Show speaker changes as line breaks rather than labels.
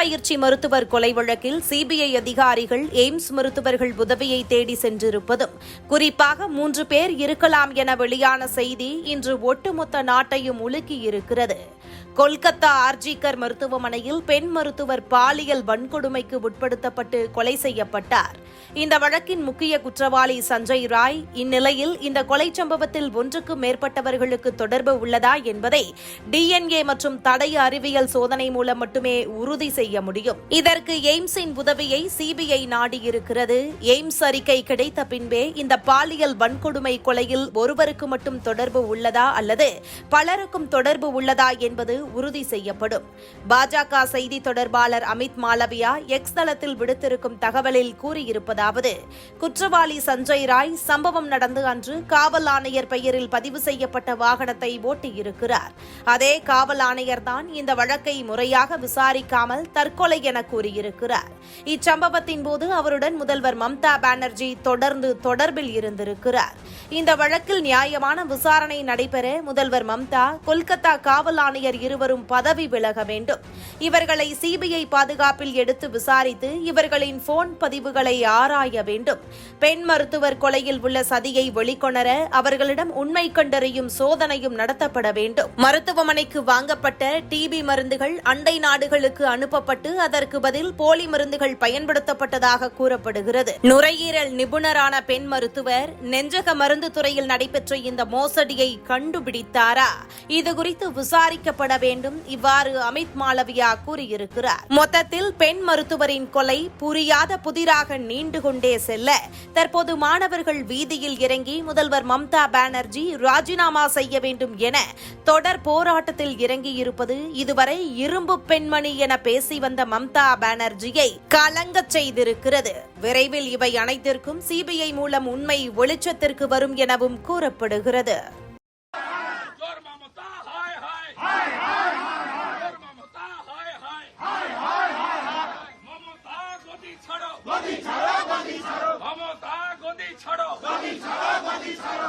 உடற்பயிற்சி மருத்துவர் கொலை வழக்கில் சிபிஐ அதிகாரிகள் எய்ம்ஸ் மருத்துவர்கள் உதவியை தேடி சென்றிருப்பதும் குறிப்பாக மூன்று பேர் இருக்கலாம் என வெளியான செய்தி இன்று ஒட்டுமொத்த நாட்டையும் உலுக்கியிருக்கிறது. கொல்கத்தா ஆர்ஜிகர் மருத்துவமனையில் பெண் மருத்துவர் பாலியல் வன்கொடுமைக்கு உட்படுத்தப்பட்டு கொலை செய்யப்பட்டார். இந்த வழக்கின் முக்கிய குற்றவாளி சஞ்சய் ராய் இந்நிலையில் இந்த கொலை சம்பவத்தில் ஒன்றுக்கும் மேற்பட்டவர்களுக்கு தொடர்பு உள்ளதா என்பதை டிஎன்ஏ மற்றும் தடய அறிவியல் சோதனை மூலம் மட்டுமே உறுதி செய்ய முடியும். இதற்கு எய்ம்ஸின் உதவியை சிபிஐ நாடியிருக்கிறது. எய்ம்ஸ் அறிக்கை கிடைத்த பின்பே இந்த பாலியல் வன்கொடுமை கொலையில் ஒருவருக்கு மட்டும் தொடர்பு உள்ளதா அல்லது பலருக்கும் தொடர்பு உள்ளதா என்பது உறுதி செய்யப்படும். பாஜக செய்தி தொடர்பாளர் அமித் மாலவியா எக்ஸ் தளத்தில் விடுத்திருக்கும் தகவலில் கூறியிருப்பதாவது குற்றவாளி சஞ்சய் ராய் சம்பவம் நடந்து அன்று காவல் ஆணையர் பெயரில் பதிவு செய்யப்பட்ட வாகனத்தை ஓட்டியிருக்கிறார். அதே காவல் ஆணையர் தான் இந்த வழக்கை முறையாக விசாரிக்காமல் தற்கொலை என கூறியிருக்கிறார். இச்சம்பவத்தின் போது அவருடன் முதல்வர் மம்தா பானர்ஜி தொடர்ந்து தொடர்பில் இருந்திருக்கிறார். இந்த வழக்கில் நியாயமான விசாரணை நடைபெற முதல்வர் மம்தா கொல்கத்தா காவல் ஆணையர் இருவரும் பதவி விலக வேண்டும். இவர்களை சிபிஐ பாதுகாப்பில் எடுத்து விசாரித்து இவர்களின் போன் பதிவுகளை ஆராய வேண்டும். பெண் மருத்துவர் கொலையில் உள்ள சதியை வெளிக்கொணர அவர்களிடம் உண்மை கண்டறியும் சோதனையும் நடத்தப்பட வேண்டும். மருத்துவமனைக்கு வாங்கப்பட்ட டிபி மருந்துகள் அண்டை நாடுகளுக்கு அனுப்பப்பட்டு அதற்கு பதில் போலி மருந்துகள் பயன்படுத்தப்பட்டதாக கூறப்படுகிறது. நுரையீரல் நிபுணரான பெண் மருத்துவர் நெஞ்சக மருந்து துறையில் நடைபெற்ற இந்த மோசடியை கண்டுபிடித்தாரா? இது குறித்து விசாரிக்கப்பட வேண்டும் இவ்வாறு அமித் மாளவியா கூறியிருக்கிறார். மொத்தத்தில் பெண் மருத்துவரின் கொலை புரியாத புதிராக நீண்டு கொண்டே செல்ல தற்போது மாணவர்கள் வீதியில் இறங்கி முதல்வர் மம்தா பானர்ஜி ராஜினாமா செய்ய வேண்டும் என தொடர் போராட்டத்தில் இறங்கியிருப்பது இதுவரை இரும்பு பெண்மணி என பேசி வந்த மம்தா பானர்ஜியை கலங்கச் செய்திருக்கிறது. விரைவில் இவை அனைத்திற்கும் சிபிஐ மூலம் உண்மை வெளிச்சத்திற்கு வரும் எனவும் கூறப்படுகிறது.
মোদি ছাড়ো মোদি ছাড়ো